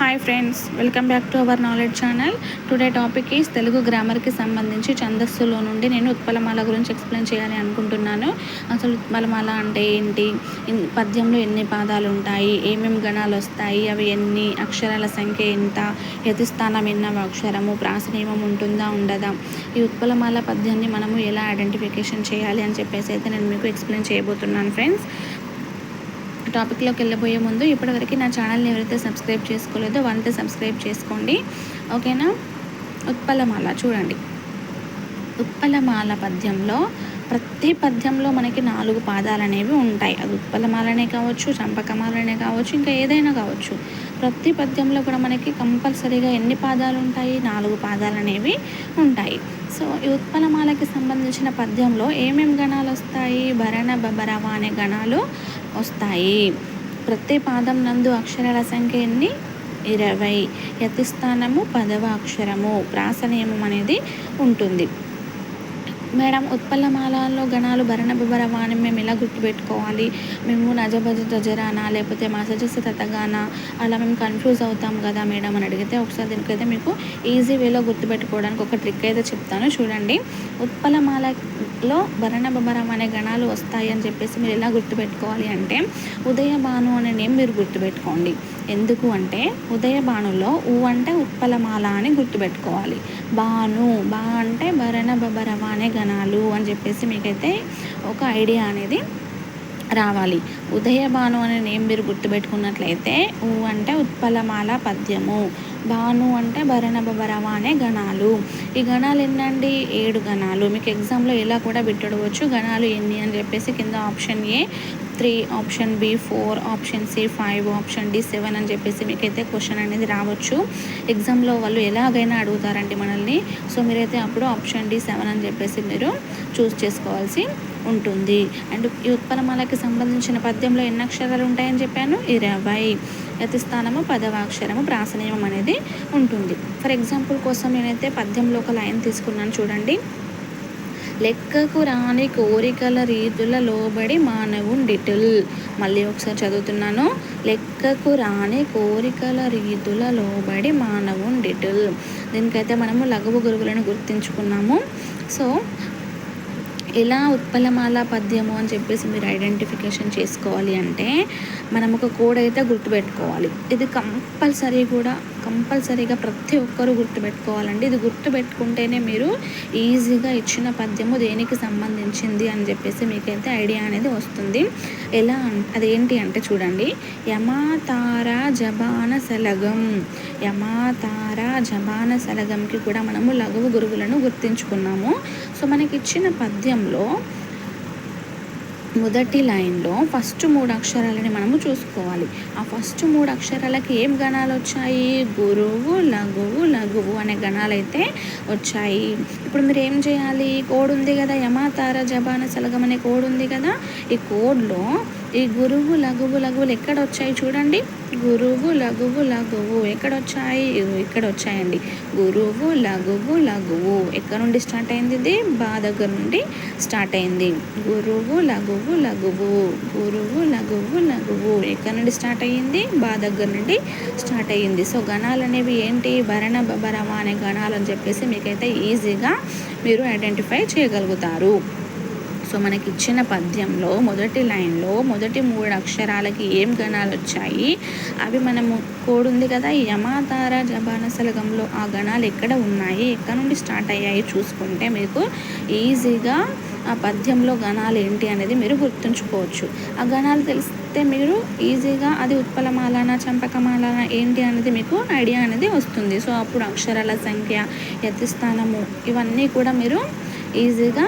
Hi friends welcome back to our knowledge channel today topic is Telugu గ్రామర్కి సంబంధించి ఛందస్సులో నుండి నేను ఉత్పలమాల గురించి ఎక్స్ప్లెయిన్ చేయాలి అనుకుంటున్నాను. అసలు ఉత్పలమాల అంటే ఏంటి? పద్యంలో ఎన్ని పాదాలు ఉంటాయి? ఏమేమి గణాలు వస్తాయి? అవి ఎన్ని? అక్షరాల సంఖ్య ఎంత? యతిస్థానం ఎన్న అక్షరము? ప్రాసనియమం ఉంటుందా? ఉండదా? ఈ ఉత్పలమాల పద్యాన్ని మనము ఎలా ఐడెంటిఫికేషన్ చేయాలి అని చెప్పేసి అయితే నేను మీకు ఎక్స్ప్లెయిన్ చేయబోతున్నాను ఫ్రెండ్స్ టాపిక్లోకి వెళ్ళబోయే ముందు ఇప్పటివరకు నా ఛానల్ని ఎవరైతే సబ్స్క్రైబ్ చేసుకోలేదో వాళ్ళతో సబ్స్క్రైబ్ చేసుకోండి. ఓకేనా? ఉత్పలమాల చూడండి. ఉత్పలమాల పద్యంలో ప్రతి పద్యంలో మనకి నాలుగు పాదాలు అనేవి ఉంటాయి. అది ఉత్పలమాలనే కావచ్చు చంపకమాలనే కావచ్చు ఇంకా ఏదైనా కావచ్చు. ప్రతి పద్యంలో కూడా మనకి కంపల్సరీగా ఎన్ని పాదాలు ఉంటాయి నాలుగు పాదాలు అనేవి ఉంటాయి. సో ఈ ఉత్పలమాలకి సంబంధించిన పద్యంలో ఏమేమి గణాలు వస్తాయి భరణ బబరవ అనే గణాలు వస్తాయి. ప్రతి పాదం నందు అక్షరాల సంఖ్య ఎన్ని ఇరవై యతిస్థానము పదవ అక్షరము. ప్రాసనియమం అనేది ఉంటుంది. మేడం ఉత్పలమాలలో గణాలు భరణ బిబరవ మేము ఎలా గుర్తుపెట్టుకోవాలి? మేము నజభజ జజరానా లేకపోతే మసజస్ తతగానా? అలా మేము కన్ఫ్యూజ్ అవుతాం కదా మేడం అని అడిగితే ఒకసారి దీనికైతే మీకు ఈజీ వేలో గుర్తుపెట్టుకోవడానికి ఒక ట్రిక్ అయితే చెప్తాను. చూడండి. ఉత్పలమాలలో భరణ బబరం అనే గణాలు వస్తాయి అని చెప్పేసి మీరు ఎలా గుర్తుపెట్టుకోవాలి అంటే ఉదయ భాను అనే నేమ్ మీరు గుర్తుపెట్టుకోండి. ఎందుకు అంటే ఉదయ భానులో ఊ అంటే ఉత్పలమాల అని గుర్తుపెట్టుకోవాలి. బాను బా అంటే భరణ బబరవ అనే గణాలు అని చెప్పేసి మీకైతే ఒక ఐడియా అనేది రావాలి. ఉదయభాను అనే నేమ్ మీరు గుర్తుపెట్టుకున్నట్లయితే ఊ అంటే ఉత్పలమాల పద్యము భాను అంటే భరణ బబరవ అనే గణాలు. ఈ గణాలు ఎన్నండి? ఏడు గణాలు. మీకు ఎగ్జామ్లో ఎలా కూడా పెట్టడవచ్చు గణాలు ఎన్ని అని చెప్పేసి కింద option A three option B four option C five option D seven అని చెప్పేసి మీకైతే క్వశ్చన్ అనేది రావచ్చు. ఎగ్జామ్లో వాళ్ళు ఎలాగైనా అడుగుతారండి మనల్ని. సో మీరైతే అప్పుడు ఆప్షన్ డి సెవెన్ అని చెప్పేసి మీరు చూస్ చేసుకోవాల్సి ఉంటుంది. అండ్ ఈ ఉత్పలమాలకి సంబంధించిన పద్యంలో ఎన్ని అక్షరాలు ఉంటాయని చెప్పాను? ఇరవై. యతిస్థానము పదవాక్షరము ప్రాసనీయం అనేది ఉంటుంది. ఫర్ ఎగ్జాంపుల్ కోసం నేనైతే పద్యంలో ఒక లైన్ తీసుకున్నాను చూడండి. లెక్కకు రాని కోరికల రీతుల లోబడి మానవుండిటుల్. మళ్ళీ ఒకసారి చదువుతున్నాను. లెక్కకు రాని కోరికల రీతుల లోబడి మానవుండిటుల్. దీనికైతే మనము లఘువు గురువులను గుర్తించుకున్నాము. సో ఎలా ఉత్పలమాల పద్యము అని చెప్పేసి మీరు ఐడెంటిఫికేషన్ చేసుకోవాలి అంటే మనం ఒక కోడ్ అయితే గుర్తుపెట్టుకోవాలి. ఇది కంపల్సరీ కూడా కంపల్సరీగా ప్రతి ఒక్కరూ గుర్తుపెట్టుకోవాలండి. ఇది గుర్తుపెట్టుకుంటేనే మీరు ఈజీగా ఇచ్చిన పద్యము దేనికి సంబంధించింది అని చెప్పేసి మీకైతే ఐడియా అనేది వస్తుంది. ఎలా అన్- అదేంటి అంటే చూడండి. యమాతార జబాన సలగం. యమాతార జబాన సలగంకి కూడా మనము లఘువు గురువులను గుర్తించుకున్నాము. సో మనకి ఇచ్చిన పద్యంలో మొదటి లైన్లో ఫస్ట్ మూడు అక్షరాలని మనము చూసుకోవాలి. ఆ ఫస్ట్ మూడు అక్షరాలకి ఏం గణాలు వచ్చాయి? గురువు లఘువు లఘువు అనే గణాలు అయితే వచ్చాయి. ఇప్పుడు మీరు ఏం చేయాలి? కోడ్ ఉంది కదా యమాతార జబాన సలగం అనే కోడ్ ఉంది కదా ఈ కోడ్లో ఈ గురువు లఘువు లఘువులు ఎక్కడ వచ్చాయి చూడండి. గురువు లఘువు లఘువు. ఎక్కడ వచ్చాయి ఇక్కడ వచ్చాయండి గురువు లఘువు లఘువు. ఎక్కడ నుండి స్టార్ట్ అయింది ఇది? బా దగ్గర నుండి స్టార్ట్ అయింది. గురువు లఘువు లఘువు. గురువు లఘువు లఘువు. ఎక్కడ నుండి స్టార్ట్ అయ్యింది? బా దగ్గర నుండి స్టార్ట్ అయ్యింది. సో గణాలు అనేవి ఏంటి? భరణ భరమ అనే గణాలు అని చెప్పేసి మీకైతే ఈజీగా మీరు ఐడెంటిఫై చేయగలుగుతారు. సో మనకి ఇచ్చిన పద్యంలో మొదటి లైన్లో మొదటి మూడు అక్షరాలకి ఏం గణాలు వచ్చాయి అవి మనము కోడుంది ఉంది కదా యమాతార జబాన సలగంలో ఆ గణాలు ఎక్కడ ఉన్నాయి? ఎక్కడ నుండి స్టార్ట్ అయ్యాయి? చూసుకుంటే మీకు ఈజీగా ఆ పద్యంలో గణాలు ఏంటి అనేది మీరు గుర్తుంచుకోవచ్చు. ఆ గణాలు తెలిస్తే మీరు ఈజీగా అది ఉత్పలమాలన చంపకమాలన ఏంటి అనేది మీకు ఐడియా అనేది వస్తుంది. సో అప్పుడు అక్షరాల సంఖ్య యతిస్థానము ఇవన్నీ కూడా మీరు ఈజీగా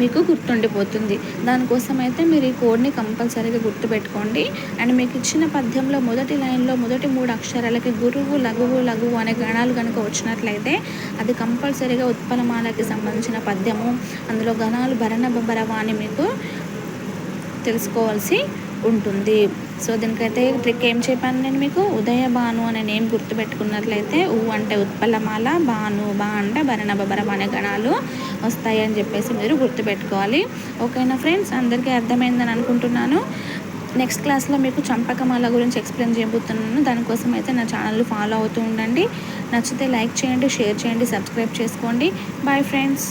మీకు గుర్తుండిపోతుంది. దానికోసం అయితే మీరు ఈ కోడ్ని కంపల్సరీగా గుర్తుపెట్టుకోండి. అండ్ మీకు ఇచ్చిన పద్యంలో మొదటి లైన్లో మొదటి మూడు అక్షరాలకి గురువు లఘువు లఘువు అనే గణాలు కనుక వచ్చినట్లయితే అది కంపల్సరీగా ఉత్పలమాలకి సంబంధించిన పద్యము. అందులో గణాలు భరణ బొబ్బరవ అని మీకు తెలుసుకోవాల్సి ఉంటుంది. సో దీనికైతే ట్రిక్ ఏం చెప్పాను నేను మీకు? ఉదయ భాను అనే నేమ్ గుర్తుపెట్టుకున్నట్లయితే ఊ అంటే ఉత్పలమాల భాను బా అంటే భరణ బబరం అనే గణాలు వస్తాయి అని చెప్పేసి మీరు గుర్తుపెట్టుకోవాలి. ఓకేనా ఫ్రెండ్స్? అందరికీ అర్థమైందని అనుకుంటున్నాను. నెక్స్ట్ క్లాస్లో మీకు చంపకమాల గురించి ఎక్స్ప్లెయిన్ చేయబోతున్నాను. దానికోసం అయితే నా ఛానల్ ఫాలో అవుతూ ఉండండి. నచ్చితే లైక్ చేయండి షేర్ చేయండి సబ్స్క్రైబ్ చేసుకోండి. Bye friends!